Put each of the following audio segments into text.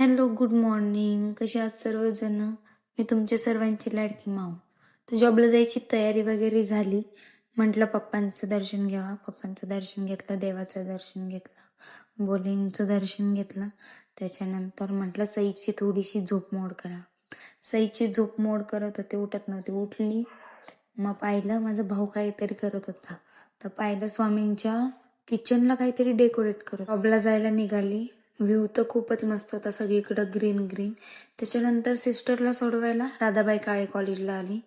Hello good morning. कसे आहात सर्वजण? मी तुमच्या सर्वांची लाडकी माऊ. तर जॉबला जायची तयारी वगैरे झाली. म्हटलं पप्पांचं दर्शन घ्यावा. पप्पांचं दर्शन घेतलं देवाचं दर्शन घेतलं बोलींचं दर्शन घेतलं. त्याच्यानंतर म्हटलं सईची थोडीशी झोप मोड करा. सईची झोप मोड करत होते उठत नव्हती. उठली मग पाहिलं माझा भाऊ काहीतरी करत होता. तर पाहिलं स्वामींच्या किचनला काहीतरी डेकोरेट करत जॉबला जायला निघाली. व्ह्यू तर खूपच मस्त होता सगळीकडं ग्रीन ग्रीन त्याच्यानंतर सिस्टरला सोडवायला राधाबाई काळे कॉलेजला आली.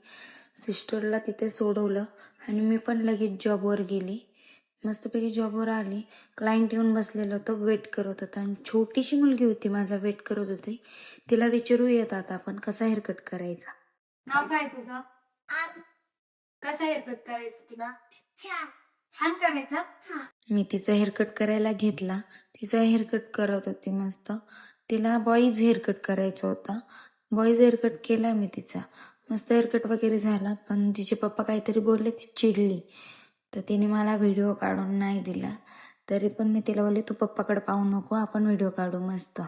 सिस्टरला तिथे सोडवलं आणि मी पण लगेच जॉबवर गेली. मस्तपैकी जॉबवर आली. क्लायंट येऊन बसलेलं होतं वेट करत होता. आणि छोटीशी मुलगी होती माझा वेट करत होती. तिला विचारू येत आता आपण कसा हेअरकट करायचा. नाव काय तुझं? कसं हेअरकट करायचं तुला? छान. करायचं? मी तिचा हेअरकट करायला घेतला. तिचा हेअरकट करत होती मस्त. तिला बॉईज हेअरकट करायचा होता. बॉईज हेअरकट केला मी तिचा. मस्त हेअरकट वगैरे झाला पण तिचे पप्पा काहीतरी बोलले ती चिडली. तर तिने मला व्हिडिओ काढून नाही दिला. तरी पण मी तिला बोलले तू पप्पाकडे पाहू नको आपण व्हिडिओ काढू मस्त.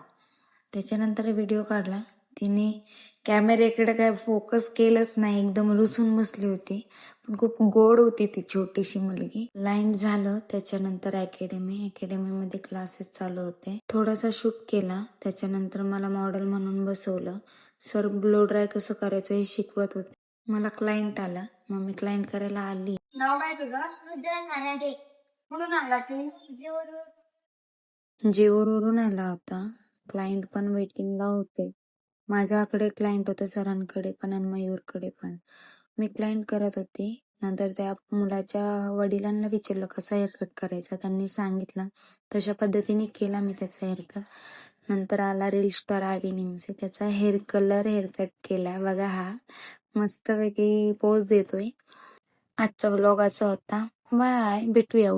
त्याच्यानंतर व्हिडिओ काढला. तिने कॅमेऱ्याकडे काय फोकस केलंच नाही. एकदम रुसून बसली होती. पण खूप गोड होती ती छोटीशी मुलगी. लाईन झालं. त्याच्यानंतर अकॅडमी अकॅडमीमध्ये क्लासेस चालू होते. थोडासा शूट केला. त्याच्यानंतर मला मॉडेल म्हणून बसवलं. सर ब्लो ड्राय कसं करायचं हे शिकवत होते. मला क्लायंट आला. मग मी क्लायंट करायला आली. नाव काय तुझं म्हणून आला तू? आला होता. क्लायंट पण वेटिंगला होते. माझ्याकडे क्लायंट होतं सरांकडे पण आणि मयूरकडे पण. मी क्लायंट करत होती. नंतर त्या मुलाच्या वडिलांना विचारलं कसा हेअरकट करायचा? त्यांनी सांगितलं तशा पद्धतीने केला मी त्याचा हेअरकट नंतर आला रील स्टार आवी निमसे. त्याचा हेअर कलर हेअरकट केला. बघा हा मस्तपैकी पोज देतोय. आजचा ब्लॉग असा होता. बाय भेटूया